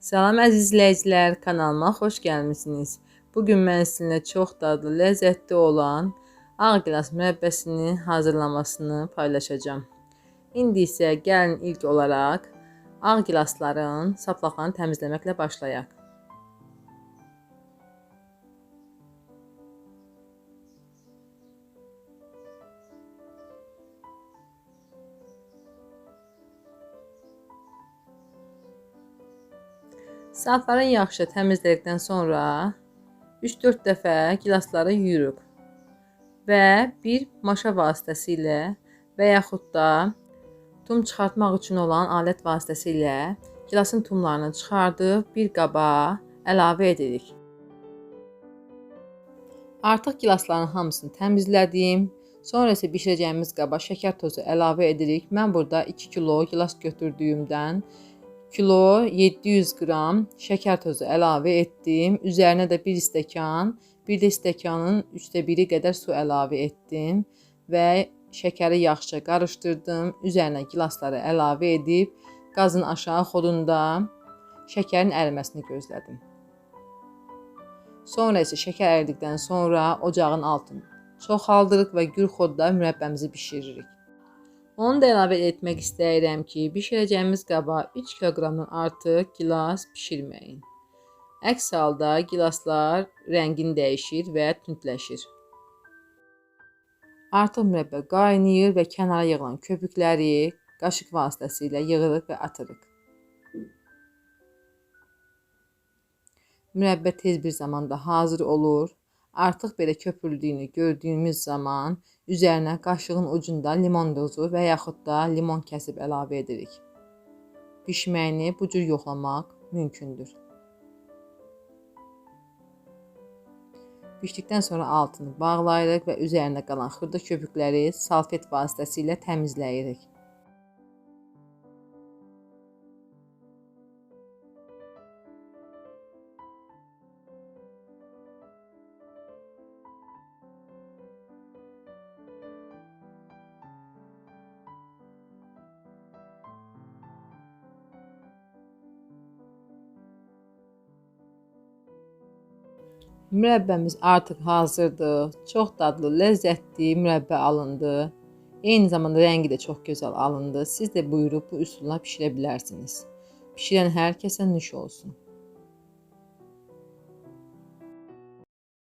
Salam əziz izləyicilər, kanalıma xoş gəlmisiniz. Bu gün mən sizinlə çox dadlı, ləzzətli olan ağ gilas mürəbbəsini hazırlamasını paylaşacağam. İndi isə gəlin ilk olaraq ağ gilasların saplaqlarını təmizləməklə başlayaq. Safları yaxşı təmizlədikdən sonra 3-4 dəfə gilasları yuyuruq və bir maşa vasitəsilə və yaxud da tum çıxartmaq üçün olan alət vasitəsilə gilasın tumlarını çıxardıb bir qaba əlavə edirik. Artıq gilasların hamısını təmizlədim. Sonra isə bişirəcəyimiz qaba şəkər tozu əlavə edirik. Mən burada 2 kilo gilas götürdüyümdən kilo 700 qram şəkər tozu əlavə etdim. Üzərinə də 1 stəkan, bir də stəkanın 3də 1-i qədər su əlavə etdim və şəkəri yaxşıca qarışdırdım. Üzərinə gilasları əlavə edib qazın aşağı xodunda şəkərin əriməsini gözlədim. Sonra isə şəkər əridikdən sonra ocağın altını çoxaldırıq və gür xodda mürəbbəmizi bişiririk. Onu da əlavə etmək istəyirəm ki, bişirəcəyimiz qaba 3 kiloqramdan artıq gilas bişirməyin. Əks halda gilaslar rəngini dəyişir və tündləşir. Artıq mürəbbə qaynayır və kənara yığılan köpükləri qaşıq vasitəsilə yığırıq və atırıq. Mürəbbə tez bir zamanda hazır olur. Artıq belə köpürdüyünü gördüyümüz zaman üzərinə qaşığın ucunda limon dozu və yaxud da limon kəsib əlavə edirik. Bişməyini bu cür yoxlamaq mümkündür. Bişdikdən sonra altını bağlayırıq və üzərində qalan xırda köpükləri salfet vasitəsilə təmizləyirik. Mürəbbəmiz artıq hazırdır. Çox dadlı, ləzzətli mürəbbə alındı. Eyni zamanda rəngi də çox gözəl alındı. Siz də buyurub bu üsulla bişirə bilərsiniz. Bişirən hər kəsə nuş olsun.